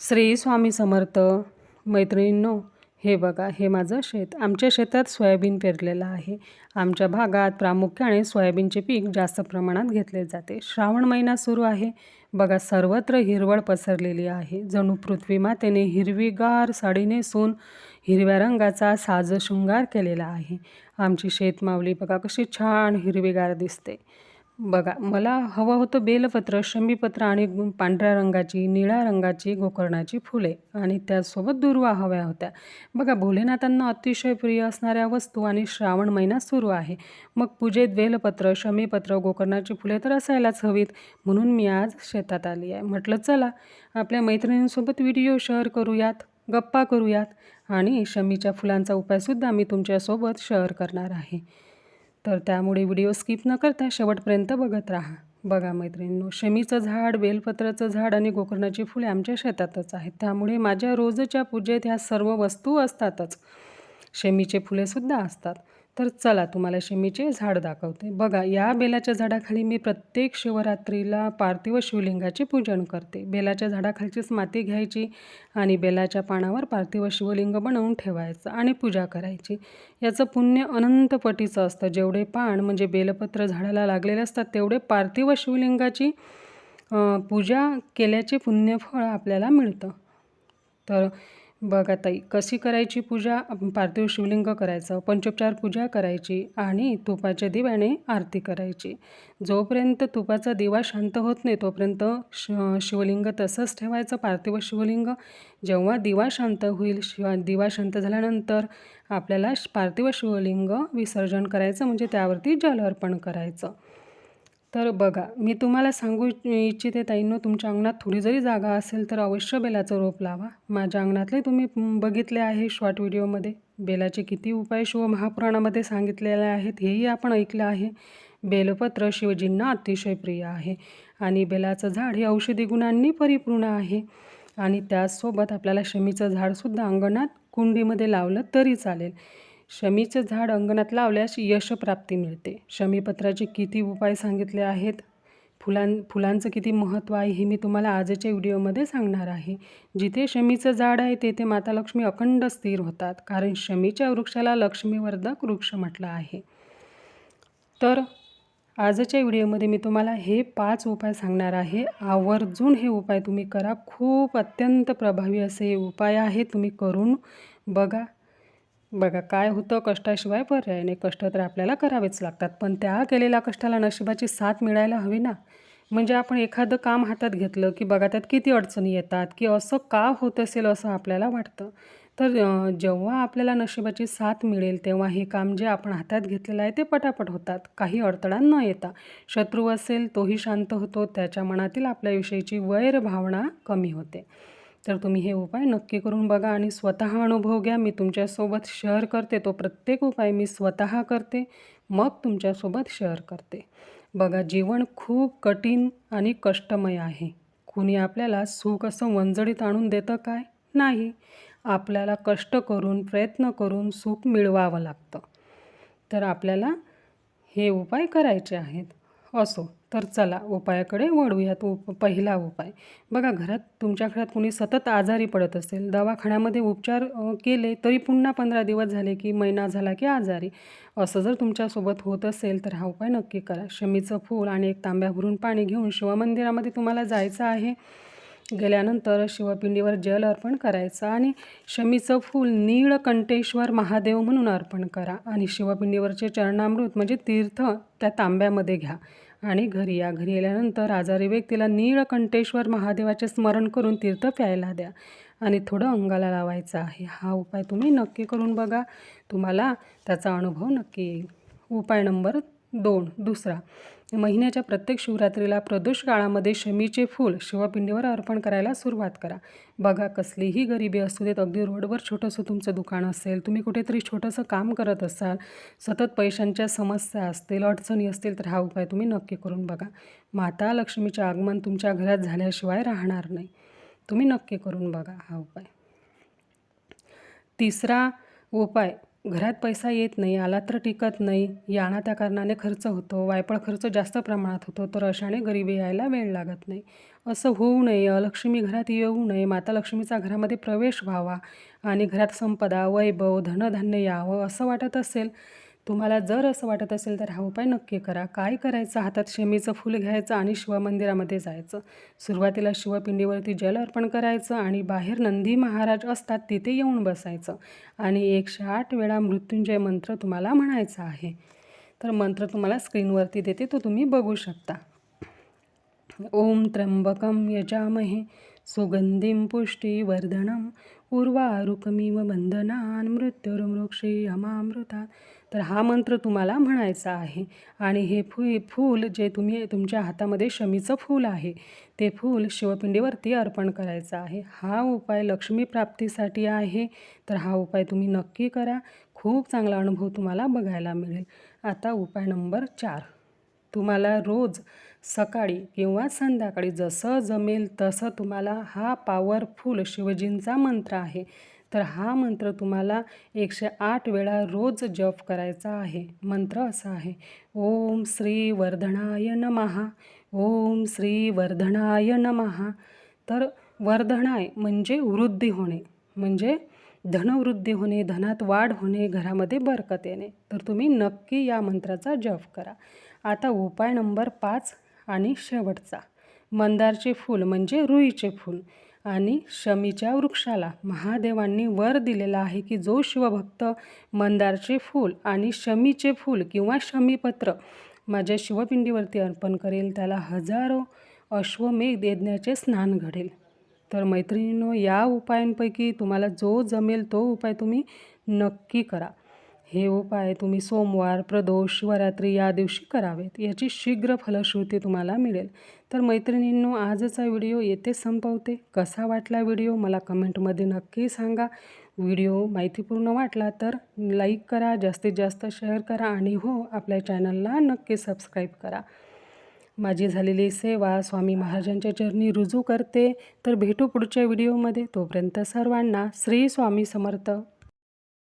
श्री स्वामी समर्थ मैत्रिणींनो हे बघा हे माझं शेत. आमच्या शेतात सोयाबीन पेरलेलं आहे. आमच्या भागात प्रामुख्याने सोयाबीनचे पीक जास्त प्रमाणात घेतले जाते. श्रावण महिना सुरू आहे. बघा सर्वत्र हिरवळ पसरलेली आहे. जणू पृथ्वी मातेने हिरवीगार साडी नेसून हिरव्या रंगाचा साज शृंगार केलेला आहे. आमची शेतमावली बघा कशी छान हिरवीगार दिसते. बघा मला हवं होतं बेलपत्र शंबीपत्र आणि पांढऱ्या रंगाची निळ्या रंगाची गोकर्णाची फुले आणि त्याचसोबत दुर्वा हव्या होत्या. बघा भोलेनाथांना अतिशय प्रिय असणाऱ्या वस्तू आणि श्रावण महिना सुरू आहे. मग पूजेत बेलपत्र शमीपत्र गोकर्णाची फुले तर असायलाच हवीत म्हणून मी आज शेतात आली आहे. म्हटलं चला आपल्या मैत्रिणींसोबत व्हिडिओ शेअर करूयात गप्पा करूयात आणि शमीच्या फुलांचा उपायसुद्धा मी तुमच्यासोबत शेअर करणार आहे. तर त्यामुळे व्हिडिओ स्किप न करता शेवटपर्यंत बघत राहा. बघा मैत्रिणींनो शमीचं झाड बेलपत्राचं झाड आणि गोकर्णाची फुले आमच्या शेतातच आहेत. त्यामुळे माझ्या रोजच्या पूजेत ह्या सर्व वस्तू असतातच. शमीचे फुलेसुद्धा असतात. तर चला तुम्हाला शेमीचे झाड दाखवते. बघा या बेलाच्या झाडाखाली मी प्रत्येक शिवरात्रीला पार्थिव शिवलिंगाचे पूजन करते. बेलाच्या झाडाखालचीच माती घ्यायची आणि बेलाच्या पानावर पार्थिव शिवलिंग बनवून ठेवायचं आणि पूजा करायची. याचं पुण्य अनंतपटीचं असतं. जेवढे पान म्हणजे बेलपत्र झाडाला लागलेले असतात तेवढे पार्थिव शिवलिंगाची पूजा केल्याचे पुण्यफळ आपल्याला मिळतं. तर बघा ताई कशी करायची पूजा? पार्थिव शिवलिंग करायचं पंचोपचार पूजा करायची आणि तुपाच्या दिव्याने आरती करायची. जोपर्यंत तुपाचा दिवा शांत होत नाही तोपर्यंत श शिवलिंग तसंच ठेवायचं पार्थिव शिवलिंग. जेव्हा दिवा शांत होईल शिवा दिवा शांत झाल्यानंतर आपल्याला पार्थिव शिवलिंग विसर्जन करायचं म्हणजे त्यावरती जल अर्पण करायचं. तर बघा मी तुम्हाला सांगू इच्छिते ताईंनो तुमच्या अंगणात थोडी जरी जागा असेल तर अवश्य बेलाचं रोप लावा. माझ्या अंगणातले तुम्ही बघितले आहे शॉर्ट व्हिडिओमध्ये बेलाचे किती उपाय शिव महापुराणामध्ये सांगितलेले आहेत हेही आपण ऐकलं आहे. बेलपत्र शिवजींना अतिशय प्रिय आहे आणि बेलाचं झाड हे औषधी गुणांनी परिपूर्ण आहे. आणि त्याचसोबत आपल्याला शमीचं झाडसुद्धा अंगणात कुंडीमध्ये लावलं तरी चालेल. शमीचं झाड अंगणात लावल्यास यशप्राप्ती मिळते. शमीपत्राचे किती उपाय सांगितले आहेत? फुलां फुलांचं किती महत्त्व आहे हे मी तुम्हाला आजच्या व्हिडिओमध्ये सांगणार आहे. जिथे शमीचं झाड आहे तेथे माता लक्ष्मी अखंड स्थिर होतात कारण शमीच्या वृक्षाला लक्ष्मीवर्धक वृक्ष म्हटलं आहे. तर आजच्या व्हिडिओमध्ये मी तुम्हाला हे पाच उपाय सांगणार आहे. आवर्जून हे उपाय तुम्ही करा. खूप अत्यंत प्रभावी असे हे उपाय आहे तुम्ही करून बघा. बघा काय होतं कष्टाशिवाय पर्याय नाही. कष्ट तर आपल्याला करावेच लागतात. पण त्या केलेल्या कष्टाला नशिबाची साथ मिळायला हवी ना? म्हणजे आपण एखादं काम हातात घेतलं की बघा त्यात किती अडचणी येतात की असं का होत असेल असं आपल्याला वाटतं? तर जेव्हा आपल्याला नशिबाची साथ मिळेल तेव्हा हे काम जे आपण हातात घेतलेलं आहे ते पटापट होतात. काही अडथळा न येता. शत्रू असेल तोही शांत होतो. त्याच्या मनातील आपल्याविषयीची वैरभावना कमी होते. तर तुम्ही हे उपाय नक्की करून बघा आणि स्वतः अनुभव घ्या. मी तुमच्यासोबत शेअर करते. तो प्रत्येक उपाय मी स्वतः करते. मग तुमच्यासोबत शेअर करते. बघा जीवन खूप कठीण आणि कष्टमय आहे. कुणी आपल्याला सुख असं वंजडीत आणून देतं काय? नाही. आपल्याला कष्ट करून प्रयत्न करून सुख मिळवावं लागतं. तर आपल्याला हे उपाय करायचे आहेत. असो तर चला उपायाकडे वळूयात. उप पहिला उपाय. बघा घरात तुमच्या घरात कोणी सतत आजारी पडत असेल दवाखान्यामध्ये उपचार केले तरी पुन्हा पंधरा दिवस झाले की महिना झाला की आजारी. असं जर तुमच्यासोबत होत असेल तर हा उपाय नक्की करा. शमीचं फूल आणि एक तांब्या भरून पाणी घेऊन शिवमंदिरामध्ये तुम्हाला जायचं आहे. गेल्यानंतर शिवपिंडीवर जल अर्पण करायचं आणि शमीचं फूल नीळकंठेश्वर महादेव म्हणून अर्पण करा. आणि शिवपिंडीवरचे चरणामृत म्हणजे तीर्थ त्या तांब्यामध्ये घ्या. आणि घरी या. घरी आल्यानंतर आजारी व्यक्तीला नीळकंठेश्वर महादेवाचे स्मरण करून तीर्थ प्यायला द्या. आणि थोडं अंगाला लावायचं आहे. हा उपाय तुम्ही नक्की करून बघा. तुम्हाला त्याचा अनुभव नक्की येईल. उपाय नंबर दोन दुसरा. महिन्याच्या प्रत्येक शिवरात्रीला प्रदोष काळामध्ये शमीचे फूल शिवपिंडीवर अर्पण करायला सुरुवात करा. बघा कसलीही गरिबी असू देत अगदी रोडवर छोटंसं तुमचं दुकान असेल तुम्ही कुठेतरी छोटंसं काम करत असाल सतत पैशांच्या समस्या असतील अडचणी असतील तर हा उपाय तुम्ही नक्की करून बघा. माता लक्ष्मीचे आगमन तुमच्या घरात झाल्याशिवाय राहणार नाही. तुम्ही नक्की करून बघा हा उपाय. तिसरा उपाय घरात पैसा येत नाही आला तर टिकत नाही. याना त्या कारणाने खर्च होतो. वायपळ खर्च जास्त प्रमाणात होतो तर अशाने गरिबी यायला वेळ लागत नाही. असं होऊ नये. अलक्ष्मी घरात येऊ नये. माता लक्ष्मीचा घरामध्ये प्रवेश व्हावा आणि घरात संपदा वैभव धनधान्य यावं असं वाटत असेल तुम्हाला जर असं वाटत असेल तर हा उपाय नक्की करा. काय करायचं? हातात शमीचं फुल घ्यायचं आणि शिवमंदिरामध्ये जायचं. सुरुवातीला शिवपिंडीवरती जल अर्पण करायचं आणि बाहेर नंदी महाराज असतात तिथे येऊन बसायचं. आणि एकशे आठ वेळा मृत्युंजय मंत्र तुम्हाला म्हणायचा आहे. तर मंत्र तुम्हाला स्क्रीनवरती देते तो तुम्ही बघू शकता. ओम त्र्यंबकम यजामहे. सुगंधिं पुष्टिवर्धनम् उर्वारुकमिव बंधनान् मृत्युर्मृक्षी अमामृतात तर हा मंत्र तुम्हाला म्हणायचा आहे आणि हे फुल फूल जे तुम्ही तुमच्या हातामध्ये शमीचं फूल आहे ते फूल शिवपिंडीवरती अर्पण करायचं आहे. हा उपाय लक्ष्मी प्राप्तीसाठी आहे तर हा उपाय तुम्ही नक्की करा. खूप चांगला अनुभव तुम्हाला बघायला मिळेल. आता उपाय नंबर चार. तुम्हाला रोज सकाळी किंवा संध्याकाळी जसं जमेल तसं तुम्हाला हा पॉवरफुल शिवजींचा मंत्र आहे. तर हा मंत्र तुम्हाला एकशे आठ वेळा रोज जप करायचा आहे. मंत्र असा आहे. ओम श्री वर्धनाय नमहा ओम श्री वर्धनाय नमहा तर वर्धनाय म्हणजे वृद्धी होणे म्हणजे धनवृद्धी होणे धनात वाढ होणे घरामध्ये बरकत येणे. तर तुम्ही नक्की या मंत्राचा जप करा. आता उपाय नंबर पाच आणि शेवटचा. मंदारचे फूल म्हणजे रुईचे फूल आणि शमीच्या वृक्षाला महादेवांनी वर दिलेला आहे की जो शिवभक्त मंदारचे फूल आणि शमीचे फूल किंवा शमीपत्र माझ्या शिवपिंडीवरती अर्पण करेल त्याला हजारो अश्वमेघ यज्ञाचे स्नान घडेल. तर मैत्रिणींनो या उपायांपैकी तुम्हाला जो जमेल तो उपाय तुम्ही नक्की करा. हे उपाय तुम्ही सोमवार प्रदोष शिवरात्री या दिवशी करावेत. याची शीघ्र फलश्रुती तुम्हाला मिळेल. तर मैत्रिणींनो आजचा व्हिडिओ येथे संपवते. कसा वाटला व्हिडिओ मला कमेंटमध्ये नक्की सांगा. व्हिडिओ माहितीपूर्ण वाटला तर लाईक करा जास्तीत जास्त शेअर करा आणि हो आपल्या चॅनलला नक्की सबस्क्राईब करा. माझी झालेली सेवा स्वामी महाराजांच्या चरणी रुजू करते. तर भेटू पुढच्या व्हिडिओमध्ये. तोपर्यंत सर्वांना श्री स्वामी समर्थ.